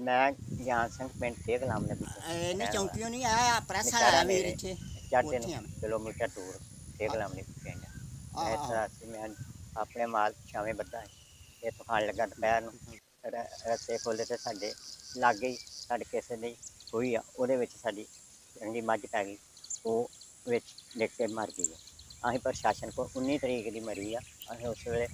ਮੈਂ ਗਿਆਨ ਸਿੰਘ ਪਿੰਡ ਤੇ ਗਲਾਮ ਨੇ ਇਹ ਨਹੀਂ ਚੌਂਕੀਓ ਨਹੀਂ ਆ ਪ੍ਰੈਸ ਵਾਲਾ ਵੀਰ ਇੱਥੇ ਚਾਟੇ ਉੱਥੇ ਆ ਮੈਂ। ਕਿਲੋਮੀਟਰ ਦੂਰ ਤੇ ਗਲਾਮ ਨੇ ਪਿੰਡ ਇਸ ਤਰ੍ਹਾਂ ਮੈਂ ਆਪਣੇ ਮਾਲ ਛਾਵੇਂ ਬੱਧਾ ਇਹ ਖਾਣ ਲੱਗਾ ਦੁਪਹਿਰ ਨੂੰ। ਰਸਤੇ ਖੋਲੇ ਤੇ ਸਾਡੇ ਲਾਗੇ ਹੀ ਸਾਡੇ ਕਿਸੇ ਦੀ ਹੋਈ ਆ ਉਹਦੇ ਵਿੱਚ ਸਾਡੀ ਚੰਗੀ ਮੱਝ ਪੈ ਗਈ। ਉਹ ਵਿੱਚ ਡਿੱਗ ਕੇ ਮਰ ਗਈ ਅਸੀਂ ਪ੍ਰਸ਼ਾਸਨ ਕੋਲ 19 ਤਰੀਕ ਦੀ ਮਰੀ ਆ। ਅਸੀਂ ਉਸ ਵੇਲੇ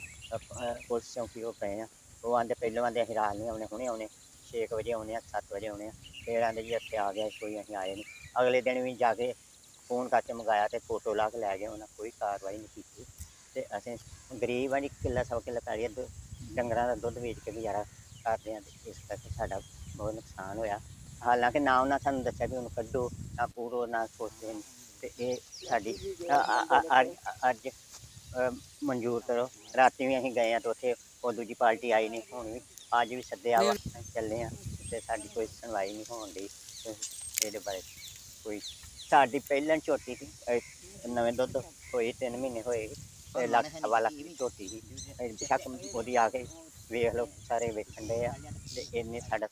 ਪੁਲਿਸ ਚੌਂਕੀ ਕੋਲ ਪਏ ਆ। ਉਹ ਆਂਦੇ ਪਹਿਲਾਂ ਆਂਦੇ ਅਸੀਂ ਰਾਤ ਨਹੀਂ ਆਉਣੇ ਹੁਣੇ ਆਉਣੇ। 6 ਵਜੇ ਆਉਣੇ ਆ 7 ਵਜੇ ਆਉਣੇ ਆ, ਫਿਰ ਆਂਦੇ ਜੀ ਇੱਥੇ ਆ ਗਿਆ, ਕੋਈ ਅਸੀਂ ਆਏ ਨਹੀਂ। ਅਗਲੇ ਦਿਨ ਵੀ ਜਾ ਕੇ ਫੋਨ ਕਰਕੇ ਮੰਗਾਇਆ ਤੇ ਫੋਟੋ ਲਾ ਕੇ ਲੈ ਗਏ, ਉਹਨਾਂ ਕੋਈ ਕਾਰਵਾਈ ਨਹੀਂ ਕੀਤੀ। ਤੇ ਅਸੀਂ ਗਰੀਬ ਆ ਜੀ, ਕਿੱਲਾ ਸੌ ਕਿੱਲਾ ਪੈ ਗਿਆ ਦੁ- ਡੰਗਰਾਂ ਦਾ ਦੁੱਧ ਵੇਚ ਕੇ ਗੁਜ਼ਾਰਾ ਕਰਦੇ ਹਾਂ ਤੇ ਇਸ ਕਰਕੇ ਸਾਡਾ ਬਹੁਤ ਨੁਕਸਾਨ ਹੋਇਆ। ਹਾਲਾਂਕਿ ਨਾ ਉਹਨਾਂ ਸਾਨੂੰ ਦੱਸਿਆ ਵੀ ਉਹਨੂੰ ਕੱਢੋ, ਨਾ ਪੂਰੋ, ਨਾ ਸੋਚਦੇ ਨੇ ਤੇ ਇਹ ਸਾਡੀ ਅੱਜ ਮਨਜ਼ੂਰ ਕਰੋ। ਰਾਤੀ ਵੀ ਅਸੀਂ ਗਏ ਆ ਤੇ ਉੱਥੇ ਉਹ ਦੂਜੀ ਪਾਰਟੀ ਆਈ ਨਹੀਂ ਹੁਣ। ਵੀ ਅੱਜ ਵੀ ਸੱਦਿਆ ਵਾ ਚੱਲੇ ਆ ਤੇ ਸਾਡੀ ਕੋਈ ਸੁਣਵਾਈ ਨਹੀਂ ਹੋਣ ਦੀ ਇਹਦੇ ਬਾਰੇ ਕੋਈ ਸਾਡੀ ਪਹਿਲਾਂ ਝੋਟੀ ਸੀ ਨਵੇਂ ਦੁੱਧ ਹੋਈ 3 ਮਹੀਨੇ ਹੋਏ ਤੇ ਲੱਖ ਸਵਾ ਲੱਖ ਦੀ ਝੋਟੀ ਸੀ। ਬੇਸ਼ੱਕ ਉਹਦੀ ਆ ਕੇ ਵੇਖ ਲਓ ਸਾਰੇ ਵੇਖਣ ਦੇ ਆ ਤੇ ਇੰਨੇ ਸਾਡਾ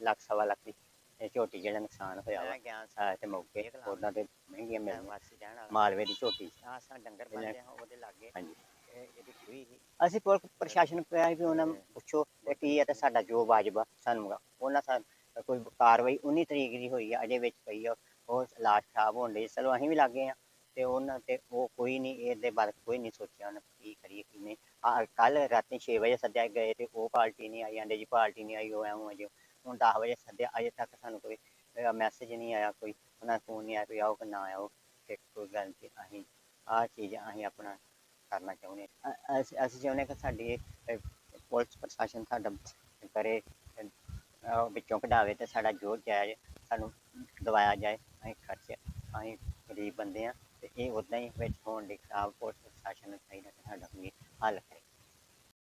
ਲੱਖ ਸਵਾ ਲੱਖ ਦੀ ਇਹ ਝੋਟੀ ਜਿਹੜਾ ਨੁਕਸਾਨ ਹੋਇਆ ਵਾ। ਆ ਤੇ ਮੌਕੇ ਉਹਨਾਂ ਦੇ ਮਹਿੰਗੀਆਂ ਮਿਲਣ ਵਾਸਤੇ ਮਾਲਵੇ ਦੀ ਝੋਟੀ ਆ ਸਾ ਡੰਗਰ ਬੰਦੇ ਆ ਉਹਦੇ ਲਾਗੇ। ਹਾਂਜੀ। ਅਸੀਂ ਪੁਲਿਸ ਪ੍ਰਸ਼ਾਸਨ ਨੂੰ ਵੀ ਉਹਨਾਂ ਨੂੰ ਪੁੱਛੋ ਇਹ ਕੀ ਹੈ ਤੇ ਸਾਡਾ ਜੋ ਵਾਜਬ ਆ, ਸਾਨੂੰ ਮੰਗਾ। ਉਹਨਾਂ ਸਾ, ਕੋਈ ਕਾਰਵਾਈ 19 ਤਰੀਕ ਦੀ ਹੋਈ ਆ, ਅਜੇ ਵਿੱਚ ਪਈ ਆ। ਉਹ ਲਾਸ਼ ਖਰਾਬ ਹੋਣ ਲਈ ਚਲੋ ਅਸੀਂ ਵੀ ਲੱਗੇ ਆ ਤੇ ਉਹਨਾਂ ਤੇ ਉਹ ਕੋਈ ਨਹੀਂ, ਇਹਦੇ ਬਾਰੇ ਕੋਈ ਨਹੀਂ ਸੋਚਿਆ ਉਹਨਾਂ ਕੀ ਕਰੀਏ, ਕੀ ਨਹੀਂ। ਆ, ਕੱਲ ਰਾਤੀ 6 ਵਜੇ ਸੱਦਿਆ ਗਏ ਤੇ ਉਹ ਪਾਰਟੀ ਨਹੀਂ ਆਈ, ਆਂਦੇ ਜੀ ਪਾਰਟੀ ਨਹੀਂ ਆਈ, ਉਹ ਐਵੇਂ ਅਜੇ ਹੁਣ 10 ਵਜੇ ਸੱਦਿਆ, ਅਜੇ ਤੱਕ ਸਾਨੂੰ ਕੋਈ ਮੈਸੇਜ ਨਹੀਂ ਆਇਆ, ਕੋਈ। ਉਹਨਾਂ ਫੋਨ ਨਹੀਂ ਆਇਆ ਵੀ ਆਓ ਕਿ ਨਾ ਆਓ, ਤੇ ਕੋਈ ਗੱਲ ਨਹੀਂ, ਅਸੀਂ ਆਹ ਚੀਜ਼, ਅਸੀਂ ਆਪਣਾ ਕਰਨਾ ਚਾਹੁੰਦੇ ਹਾਂ। ਅ- ਅਸੀਂ ਅਸੀਂ ਚਾਹੁੰਦੇ ਹਾਂ ਕਿ ਸਾਡੀ ਇਹ, ਅ, ਪੁਲਿਸ ਪ੍ਰਸ਼ਾਸਨ ਸਾਡਾ ਕਰੇ ਅ, ਵਿੱਚੋਂ ਕਢਾਵੇ ਤੇ ਸਾਡਾ ਜੋ ਜਾਇਜ਼ ਸਾਨੂੰ ਦਵਾਇਆ ਜਾਏ ਅਸੀਂ ਖਰਚ ਅਸੀਂ ਗਰੀਬ ਬੰਦੇ ਆ ਤੇ ਇਹ ਉਦਾਂ ਹੀ ਵਿੱਚ ਹੋਣ ਦੇ ਖਰਾਬ ਪੁਲਿਸ ਪ੍ਰਸ਼ਾਸਨ ਨੂੰ ਚਾਹੀਦਾ ਕਿ ਸਾਡਾ ਕੋਈ ਹੱਲ ਕਰੇ